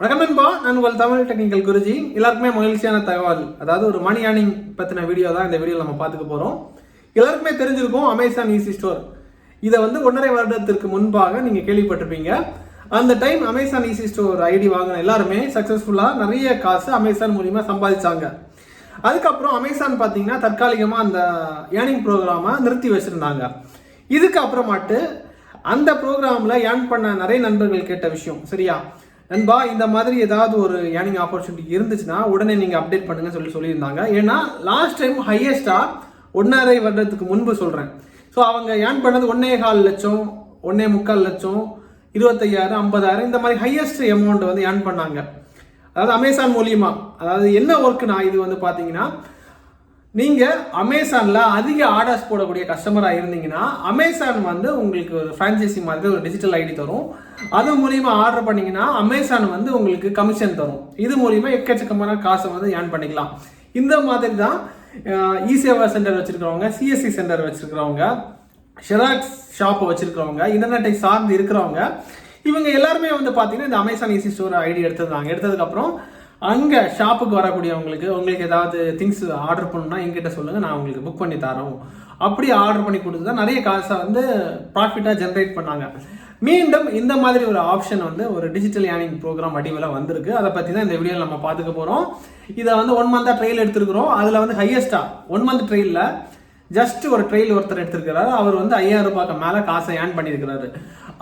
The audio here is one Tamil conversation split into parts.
வணக்கம் நண்பா. நான் உங்கள் தமிழ் டெக்னிக்கல் குருஜி. எல்லாருக்குமே மகிழ்ச்சியான தகவல். அதாவது ஒரு மணி ஏர்னிங் பற்றின வீடியோ தான் இந்த வீடியோ நம்ம பார்த்துக்க போகிறோம் எல்லாருக்குமே தெரிஞ்சிருக்கும் அமேசான் ஈஸி ஸ்டோர் இதை வந்து ஒன்றரை வருடத்திற்கு முன்பாக நீங்கள் கேள்விப்பட்டிருப்பீங்க. அந்த time Amazon easy store ID வாங்கின எல்லாருமே சக்ஸஸ்ஃபுல்லாக நிறைய காசு அமேசான் மூலியமாக சம்பாதிச்சாங்க. அதுக்கப்புறம் அமேசான் பார்த்தீங்கன்னா தற்காலிகமாக அந்த ஏர்னிங் ப்ரோக்ராமை நிறுத்தி வச்சுருந்தாங்க. இதுக்கு அப்புறமாட்டு அந்த ப்ரோக்ராமில் ஏர்ன் பண்ண நிறைய நண்பர்கள் கேட்ட விஷயம். சரியா? நண்பா இந்த மாதிரி ஏதாவது ஒரு ஏர்னிங் ஆப்பர்ச்சுனிட்டி இருந்துச்சுன்னா உடனே நீங்கள் அப்டேட் பண்ணுங்க சொல்லி சொல்லியிருந்தாங்க. ஏன்னா லாஸ்ட் டைம் ஹையஸ்ட்டாக ஒன்றரை வருடத்துக்கு முன்பு சொல்கிறேன் ஸோ அவங்க ஏர்ன் பண்ணது ஒன்னே கால் லட்சம் ஒன்னே முக்கால் லட்சம் இருபத்தையாயிரம் ஐம்பதாயிரம் இந்த மாதிரி ஹையஸ்ட் அமௌண்ட் வந்து ஏர்ன் பண்ணாங்க. அதாவது அமேசான் மூலியமாக அதாவது என்ன ஒர்க்குனா இது வந்து பார்த்தீங்கன்னா நீங்கள் அமேசானில் அதிக ஆர்டர்ஸ் போடக்கூடிய கஸ்டமராக இருந்தீங்கன்னா அமேசான் வந்து உங்களுக்கு ஒரு ஃப்ரான்ச்சைசி மாதிரி ஒரு டிஜிட்டல் ஐடி தரும். அது மூலிமா ஆர்டர் பண்ணீங்கன்னா அமேசான் வந்து உங்களுக்கு கமிஷன் தரும். இது மூலிமா எக்கச்சக்கமான காசை வந்து ஏர்ன் பண்ணிக்கலாம். இந்த மாதிரி தான் இ சேவா சென்டர் வச்சுருக்கிறவங்க சிஎஸ்சி சென்டர் வச்சுருக்கிறவங்க ஷெராக்ஸ் ஷாப்பை வச்சுருக்கிறவங்க இன்டர்நெட்டை சார்ந்து இருக்கிறவங்க இவங்க எல்லாருமே வந்து பார்த்தீங்கன்னா இந்த அமேசான் இசி ஸ்டோர் ஐடி எடுத்துருந்தாங்க. எடுத்ததுக்கப்புறம் அங்கே ஷாப்புக்கு வரக்கூடியவங்களுக்கு உங்களுக்கு ஏதாவது திங்ஸ் ஆர்டர் பண்ணணும்னா எங்கிட்ட சொல்லுங்கள் நான் உங்களுக்கு புக் பண்ணி தரோம். அப்படி ஆர்டர் பண்ணி கொடுத்து தான் நிறைய காசை வந்து ப்ராஃபிட்டாக ஜென்ரேட் பண்ணாங்க. மீண்டும் இந்த மாதிரி ஒரு ஆப்ஷன் வந்து ஒரு டிஜிட்டல் ஏர்னிங் ப்ரோக்ராம் வடிவில் வந்திருக்கு. அதை பற்றி தான் இந்த வீடியோவில் நம்ம பார்த்துக்க போகிறோம் இதை வந்து ஒன் மந்தாக ட்ரெயில் எடுத்துருக்கிறோம். அதில் வந்து ஹையஸ்ட்டாக ஒன் மந்த் ட்ரெயிலில் ஜஸ்ட் ஒரு ட்ரெயில் ஒருத்தர் எடுத்திருக்கிறாரு. அவர் வந்து ஐயாயிரம் ரூபாய்க்கு மேலே காசை ஏர்ன் பண்ணியிருக்கிறாரு.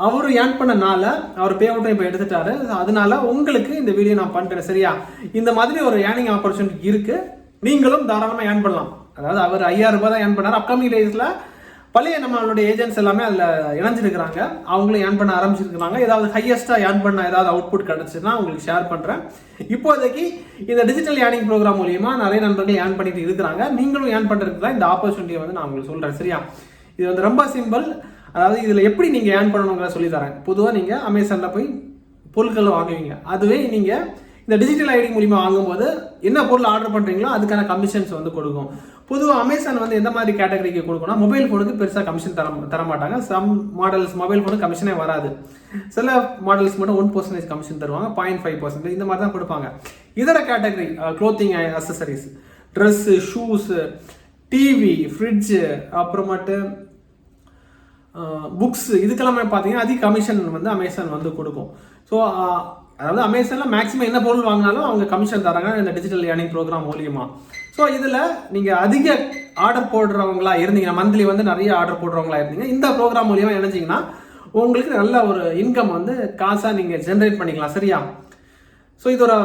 அவரும் ஏர்ன் பண்ணனால அவர் பே அவுட்டை இப்போ எடுத்துட்டாரு. அதனால உங்களுக்கு இந்த வீடியோ நான் பண்ணுறேன் சரியா? இந்த மாதிரி ஒரு ஏர்னிங் ஆப்பர்ச்சுனிட்டி இருக்கு. நீங்களும் தாராளமாக ஏர்ன் பண்ணலாம். அதாவது அவர் ஐயாயிரம் ரூபாய் தான் ஏர்ன் பண்ணார். அப்கமிங் டேஸில் பழைய நம்மளுடைய ஏஜென்ட்ஸ் எல்லாமே அதில் இணைஞ்சிருக்கிறாங்க. அவங்களும் ஏர்ன் பண்ண ஆரம்பிச்சிருக்கிறாங்க. ஏதாவது ஹையஸ்ட்டாக ஏர்ன் பண்ண ஏதாவது அவுட்புட் கிடச்சுன்னா உங்களுக்கு ஷேர் பண்ணுறேன் இப்போதைக்கு இந்த டிஜிட்டல் ஏர்னிங் ப்ரோக்ராம் மூலியமா நிறைய நண்பர்கள் ஏர்ன் பண்ணிட்டு இருக்கிறாங்க. நீங்களும் ஏர்ன் பண்ணுறதுக்கு தான் இந்த ஆப்பர்ச்சுனிட்டியை வந்து நான் உங்களுக்கு சொல்கிறேன் சரியா? இது வந்து ரொம்ப சிம்பிள் அதாவது இதில் எப்படி நீங்கள் ஏர்ன் பண்ணணுங்கிற சொல்லி தரேன். பொதுவாக நீங்கள் அமேசானில் போய் பொருட்களை வாங்குவீங்க. அதுவே நீங்கள் இந்த டிஜிட்டல் ஐடி மூலியமாக வாங்கும்போது என்ன பொருள் ஆர்டர் பண்ணுறீங்களோ அதுக்கான கமிஷன்ஸ் வந்து கொடுக்கும். பொதுவாக அமேசான் வந்து எந்த மாதிரி கேட்டகரிக்கு கொடுக்கும்னா மொபைல் ஃபோனுக்கு பெருசாக கமிஷன் தர தர மாட்டாங்க. சம் மாடல்ஸ் மொபைல் ஃபோனுக்கு கமிஷனே வராது. சில மாடல்ஸ் மட்டும் ஒன் பர்சன்டேஜ் கமிஷன் தருவாங்க பாயிண்ட் ஃபைவ் பர்சன்டேஜ் இந்த மாதிரி தான் கொடுப்பாங்க இதர category clothing accessories dress shoes TV fridge அப்புறமேட்டு புக்ஸ் இதுக்கெல்லாமே பார்த்தீங்கன்னா அதிக கமிஷன் வந்து அமேசான் வந்து கொடுக்கும். ஸோ அதாவது அமேசானில் மேக்ஸிமம் என்ன பொருள் வாங்கினாலும் அவங்க கமிஷன் தராங்க இந்த டிஜிட்டல் ஏர்னிங் ப்ரோக்ராம் மூலியமாக ஸோ இதில் நீங்கள் அதிக ஆர்டர் போடுறவங்களா இருந்தீங்க மந்த்லி வந்து நிறைய ஆர்டர் போடுறவங்களா இருந்தீங்க இந்த ப்ரோக்ராம் மூலியமாக இணைஞ்சிங்கன்னா உங்களுக்கு நல்ல ஒரு இன்கம் வந்து காசாக நீங்கள் ஜென்ரேட் பண்ணிக்கலாம். சரியா? ஸோ இது ஒரு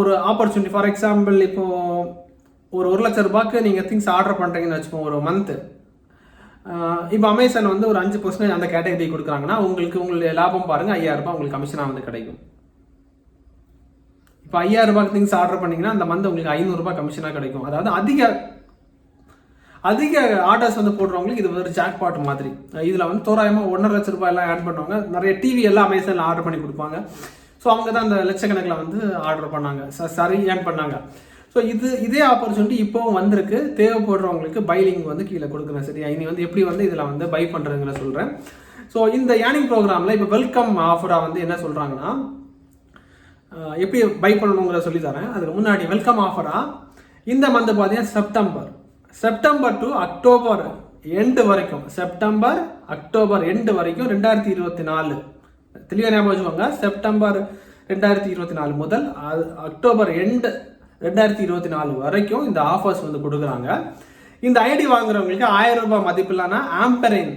ஒரு ஆப்பர்ச்சுனிட்டி ஃபார் எக்ஸாம்பிள் இப்போது ஒரு ஒரு லட்ச ரூபாய்க்கு நீங்கள் திங்ஸ் ஆர்டர் பண்ணுறீங்கன்னு வச்சுக்கோங்க ஒரு மந்த்து இப்போ அமேசான் வந்து ஒரு அஞ்சு பர்சன்டேஜ் அந்த கேட்டகரி கொடுக்குறாங்கன்னா உங்களுக்கு உங்களுடைய லாபம் பாருங்க. ஐயாயிரம் ரூபாய் உங்களுக்கு கமிஷனாக வந்து கிடைக்கும். இப்போ ஐயாயிரம் திங்ஸ் ஆர்டர் பண்ணிங்கன்னா அந்த மந்த் உங்களுக்கு ஐநூறுரூபா கமிஷனாக கிடைக்கும். அதாவது அதிக அதிக ஆர்டர்ஸ் வந்து போடுறவங்களுக்கு இது ஒரு ஜாக் பாட் மாதிரி. இதில் வந்து தோராயமாக ஒன்றரை லட்ச ரூபாய் எல்லாம் ஆட் பண்ணுவாங்க. நிறைய டிவி எல்லாம் அமேசானில் ஆர்டர் பண்ணி கொடுப்பாங்க. ஸோ அவங்க தான் அந்த லட்சக்கணக்கில் வந்து ஆர்டர் பண்ணாங்க. சரி ஏன் பண்ணாங்க. ஸோ இது இதே ஆப்பர்ச்சுனிட்டி இப்போவும் வந்திருக்கு. தேவைப்படுறவங்களுக்கு பைலிங் வந்து கீழே கொடுக்குறேன் சரியா? இனி வந்து எப்படி வந்து இதில் வந்து பை பண்ணுறதுங்கிற சொல்கிறேன் ஸோ இந்த ஏர்னிங் ப்ரோக்ராமில் இப்போ வெல்கம் ஆஃபராக வந்து என்ன சொல்கிறாங்கன்னா எப்படி பை பண்ணணுங்கிற சொல்லி தரேன். அதுக்கு முன்னாடி வெல்கம் ஆஃபராக இந்த மந்த் பார்த்தீங்கன்னா September September to October end வரைக்கும். செப்டம்பர் அக்டோபர் எண்டு வரைக்கும் ரெண்டாயிரத்தி இருபத்தி நாலு. தெளிவாக ஞாபகம் வச்சுக்கோங்க. செப்டம்பர் ரெண்டாயிரத்தி இருபத்தி நாலு முதல் அக்டோபர் எண்டு ரெண்டாயிரத்தி இருபத்தி நாலு வரைக்கும் இந்த ஆஃபர்ஸ் வந்து கொடுக்குறாங்க. இந்த ஐடி வாங்குறவங்களுக்கு ஆயிரம் ரூபாய் மதிப்பிலான ஆம்பரின்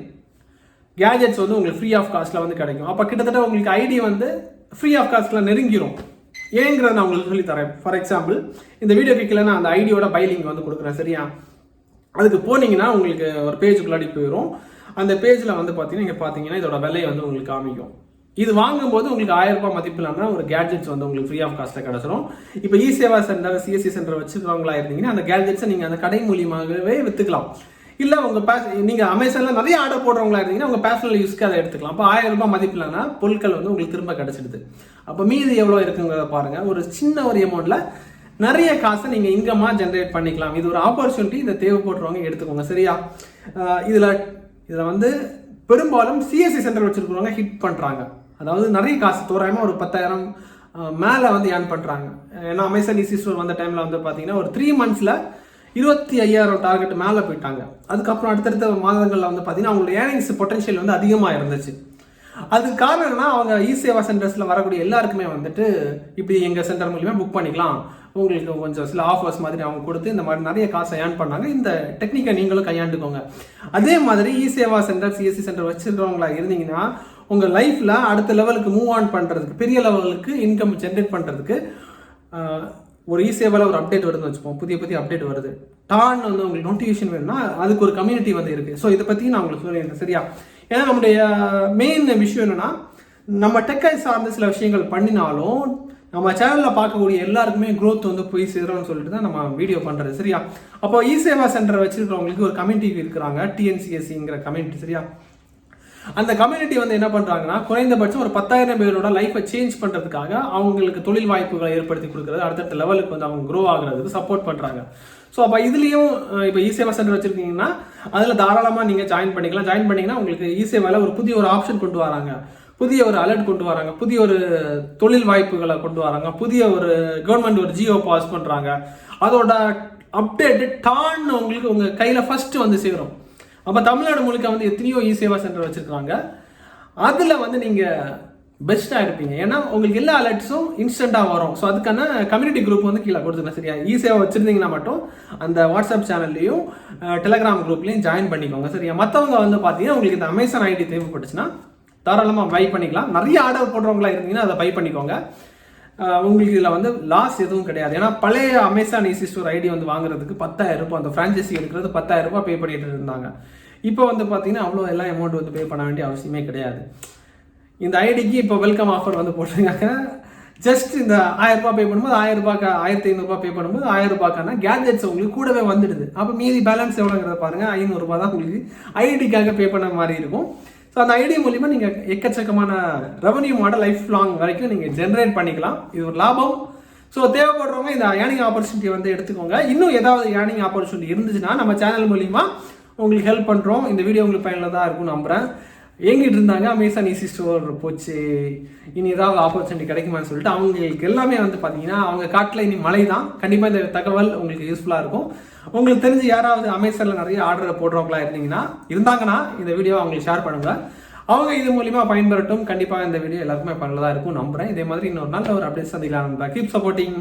கேஜெட்ஸ் வந்து உங்களுக்கு ஃப்ரீ ஆஃப் காஸ்ட்டில் வந்து கிடைக்கும். அப்போ கிட்டத்தட்ட உங்களுக்கு ஐடி வந்து ஃப்ரீ ஆஃப் காஸ்ட்டில் நெருங்கிரும். ஏங்கிறத நான் உங்களுக்கு சொல்லி தரேன். ஃபார் எக்ஸாம்பிள் இந்த வீடியோ கீழே நான் அந்த ஐடியோட பைலிங் வந்து கொடுக்குறேன். சரியா? அதுக்கு போனீங்கன்னா உங்களுக்கு ஒரு பேஜுக்குள்ளாடி போயிடும் அந்த பேஜில் வந்து பார்த்தீங்கன்னா இங்கே பார்த்தீங்கன்னா இதோட விலை வந்து உங்களுக்கு காமிக்கும். இது வாங்கும்போது உங்களுக்கு ஆயிரம் ரூபாய் மதிப்பிலான ஒரு கேட்ஜெட்ஸ் வந்து உங்களுக்கு ஃப்ரீ ஆஃப் காஸ்ட்டில் கிடச்சிரும். இப்போ E Seva centre CSC centre வச்சுருக்கவங்களா இருந்தீங்கன்னா அந்த கேட்ஜெட்ஸை நீங்கள் அந்த கடை மூலியமாகவே விற்றுக்கலாம் இல்லை உங்கள் பேஸ் நீங்கள் அமேசானில் நிறைய ஆர்டர் போடுறவங்களா இருந்தீங்கன்னா உங்கள் பேர்சனல் யூஸ்க்கு அதை எடுத்துக்கலாம். அப்போ ஆயிரம் ரூபாய் மதிப்பிலான பொருட்கள் வந்து உங்களுக்கு திரும்ப கிடச்சிடுது. அப்போ மீதி எவ்வளோ இருக்குங்கிறத பாருங்கள் ஒரு சின்ன ஒரு அமௌண்ட்டில் நிறைய காசை நீங்கள் இன்கமாக ஜென்ரேட் பண்ணிக்கலாம். இது ஒரு ஆப்பர்ச்சுனிட்டி இதை தேவைப்படுறவங்க எடுத்துக்கோங்க. சரியா? இதில் இதில் வந்து பெரும்பாலும் சிஎஸ்சி சென்டர் வச்சுருக்கிறவங்க ஹிட் பண்ணுறாங்க அதாவது நிறைய காசு தோராயமாக ஒரு பத்தாயிரம் மேலே வந்து ஏர்ன் பண்ணுறாங்க ஏன்னா அமேசான் இசி ஸ்டோர் வந்த டைமில் வந்து பார்த்தீங்கன்னா ஒரு த்ரீ மந்த்ஸில் இருபத்தி ஐயாயிரம் டார்கெட் மேலே போயிட்டாங்க. அதுக்கப்புறம் அடுத்தடுத்த மாதங்களில் வந்து பார்த்தீங்கன்னா அவங்களோட ஏர்னிங்ஸ் பொட்டன்ஷியல் வந்து அதிகமாக இருந்துச்சு. அதுக்கு காரணம் என்னன்னா அவங்க இ சேவா சென்டர்ஸில் வரக்கூடிய எல்லாருக்குமே வந்துட்டு இப்படி எங்கள் சென்டர் மூலியமாக புக் பண்ணிக்கலாம். உங்களுக்கு கொஞ்சம் சில ஆஃபர்ஸ் மாதிரி அவங்க கொடுத்து இந்த மாதிரி நிறைய காசை ஏர்ன் பண்ணாங்க. இந்த டெக்னிக்கை நீங்களும் கையாண்டுக்கோங்க. அதே மாதிரி E Seva centre CSC centre வச்சிருக்கிறவங்களா இருந்தீங்கன்னா உங்கள் லைஃப்பில் அடுத்த லெவலுக்கு மூவ் ஆன் பண்ணுறதுக்கு பெரிய லெவலுக்கு இன்கம் ஜென்ரேட் பண்ணுறதுக்கு ஒரு ஈஸியாவில் ஒரு அப்டேட் வருதுன்னு வச்சுப்போம் புதிய புதிய அப்டேட் வருது. டான் வந்து உங்களுக்கு நோட்டிஃபிகேஷன் வேணும்னா அதுக்கு ஒரு கம்யூனிட்டி வந்து இருக்குது ஸோ இதை பற்றி நான் உங்களுக்கு சொல்லியிருந்தேன் சரியா? ஏன்னா நம்முடைய மெயின் விஷயம் என்னன்னா நம்ம டெக்கை சார்ந்த சில விஷயங்கள் பண்ணினாலும் நம்ம சேனலில் பார்க்கக்கூடிய எல்லாருக்குமே க்ரோத் வந்து போய் சேரும்னு சொல்லிட்டு தான் நம்ம வீடியோ பண்ணுறது சரியா? அப்போ இ சேவா சென்டர் வச்சிருக்கிறவங்களுக்கு ஒரு கம்யூனிட்டி இருக்கிறாங்க டிஎன்சிஎஸ்சிங்கிற கம்யூனிட்டி சரியா? அந்த கம்யூனிட்டி வந்து என்ன பண்ணுறாங்கன்னா குறைந்தபட்சம் ஒரு பத்தாயிரம் பேரோட லைஃப்பை சேஞ்ச் பண்ணுறதுக்காக அவங்களுக்கு தொழில் வாய்ப்புகளை ஏற்படுத்தி கொடுக்குறது அடுத்தடுத்த லெவலுக்கு வந்து அவங்க க்ரோ ஆகுறதுக்கு சப்போர்ட் பண்ணுறாங்க ஸோ அப்போ இதுலேயும் இப்போ இசேவா சென்டர் வச்சுருக்கீங்கன்னா அதில் தாராளமாக நீங்கள் ஜாயின் பண்ணிக்கலாம். ஜாயின் பண்ணிங்கன்னா உங்களுக்கு இசேவாவில் ஒரு புதிய ஒரு ஆப்ஷன் கொண்டு வராங்க. புதிய ஒரு அலர்ட் கொண்டு வராங்க. புதிய ஒரு தொழில் வாய்ப்புகளை கொண்டு வராங்க. புதிய ஒரு கவர்மெண்ட் ஒரு ஜியோ பாஸ் பண்ணுறாங்க அதோட அப்டேட்டு டான் உங்களுக்கு உங்கள் கையில் ஃபஸ்ட்டு வந்து சேரும். அப்போ தமிழ்நாடு முழுக்க வந்து எத்தனையோ இ சேவா சென்டர் வச்சுருக்காங்க. அதில் வந்து நீங்கள் பெஸ்ட்டாக இருப்பீங்க ஏன்னா உங்களுக்கு எல்லா அலர்ட்ஸும் இன்ஸ்டண்ட்டாக வரும். ஸோ அதுக்கான கம்யூனிட்டி குரூப் வந்து கீழே கொடுத்துருங்க சரியா? ஈஸியாக வச்சுருந்தீங்கன்னா மட்டும் அந்த வாட்ஸ்அப் சேனல்லையும் டெலகிராம் குரூப்லையும் ஜாயின் பண்ணிக்கோங்க சரியா? மற்றவங்க வந்து பார்த்தீங்கன்னா உங்களுக்கு இந்த அமேசான் ஐடி தேவைப்பட்டுச்சுன்னா தாராளமாக பை பண்ணிக்கலாம். நிறைய ஆர்டர் போடுறவங்களா இருந்தீங்கன்னா அதை பை பண்ணிக்கோங்க. உங்களுக்கு இதில் வந்து லாஸ் எதுவும் கிடையாது. ஏன்னா பழைய அமேசான் ஈசி ஸ்டோர் ஐடி வந்து வாங்குறதுக்கு பத்தாயிரம் ரூபாய் அந்த ஃப்ரான்ச்சைசி எடுக்கிறது பத்தாயிரம் ரூபாய் பே பண்ணிட்டு இருந்தாங்க. இப்போ வந்து பார்த்தீங்கன்னா அவ்வளோ எல்லாம் அமௌண்ட் வந்து பே பண்ண வேண்டிய அவசியமே கிடையாது. இந்த ஐடிக்கு இப்போ வெல்கம் ஆஃபர் வந்து போட்டிருக்காங்க. ஜஸ்ட் இந்த ஆயிரம் ரூபாய் பே பண்ணும்போது ஆயிரம் ரூபாய்க்கு ஆயிரத்தி ஐநூறுரூபா பே பண்ணும்போது ஆயிரம் ரூபாய்க்கான கேஜெட்ஸ் உங்களுக்கு கூடவே வந்துடுது. அப்போ மீதி பேலன்ஸ் எவ்வளோங்கிறத பாருங்க ஐநூறுரூபா தான் உங்களுக்கு ஐடிக்காக பே பண்ண மாதிரி இருக்கும். ஸோ அந்த ஐடி மூலிமா நீங்கள் எக்கச்சக்கமான ரெவன்யூ மாடல் லைஃப் லாங் வரைக்கும் நீங்கள் ஜென்ரேட் பண்ணிக்கலாம். இது ஒரு லாபம். ஸோ தேவைப்படுறவங்க இந்த ஏர்னிங் ஆப்பர்ச்சுனிட்டி வந்து எடுத்துக்கோங்க. இன்னும் ஏதாவது ஏர்னிங் ஆப்பர்ச்சுனிட்டி இருந்துச்சுன்னா நம்ம சேனல் மூலிமா உங்களுக்கு ஹெல்ப் பண்ணுறோம் இந்த வீடியோ உங்களுக்கு பயனுள்ளதாக இருக்கும்னு நம்புறேன். ஏங்கிட்டு இருந்தாங்க. அமேசான் ஈசி ஸ்டோர் போச்சு. இனி ஏதாவது ஆப்பர்ச்சுனிட்டி கிடைக்குமான்னு சொல்லிட்டு அவங்களுக்கு எல்லாமே வந்து பார்த்தீங்கன்னா அவங்க காட்டில் இனி மழை தான். கண்டிப்பாக இந்த தகவல் உங்களுக்கு யூஸ்ஃபுல்லாக இருக்கும். உங்களுக்கு தெரிஞ்சு யாராவது அமேசானில் நிறைய ஆர்டர் போடுறவங்களா இருந்தீங்கன்னா இருந்தாங்கன்னா இந்த வீடியோ அவங்களுக்கு ஷேர் பண்ணுங்கள் அவங்க இது மூலியமாக பயன்பெறட்டும். கண்டிப்பாக இந்த வீடியோ எல்லாருக்குமே பண்ணலதா இருக்கும் நம்புகிறேன் இதே மாதிரி இன்னொரு நாள் ஒரு அப்டேட் சந்திக்கலாம் கீப் சப்போர்ட்டிங்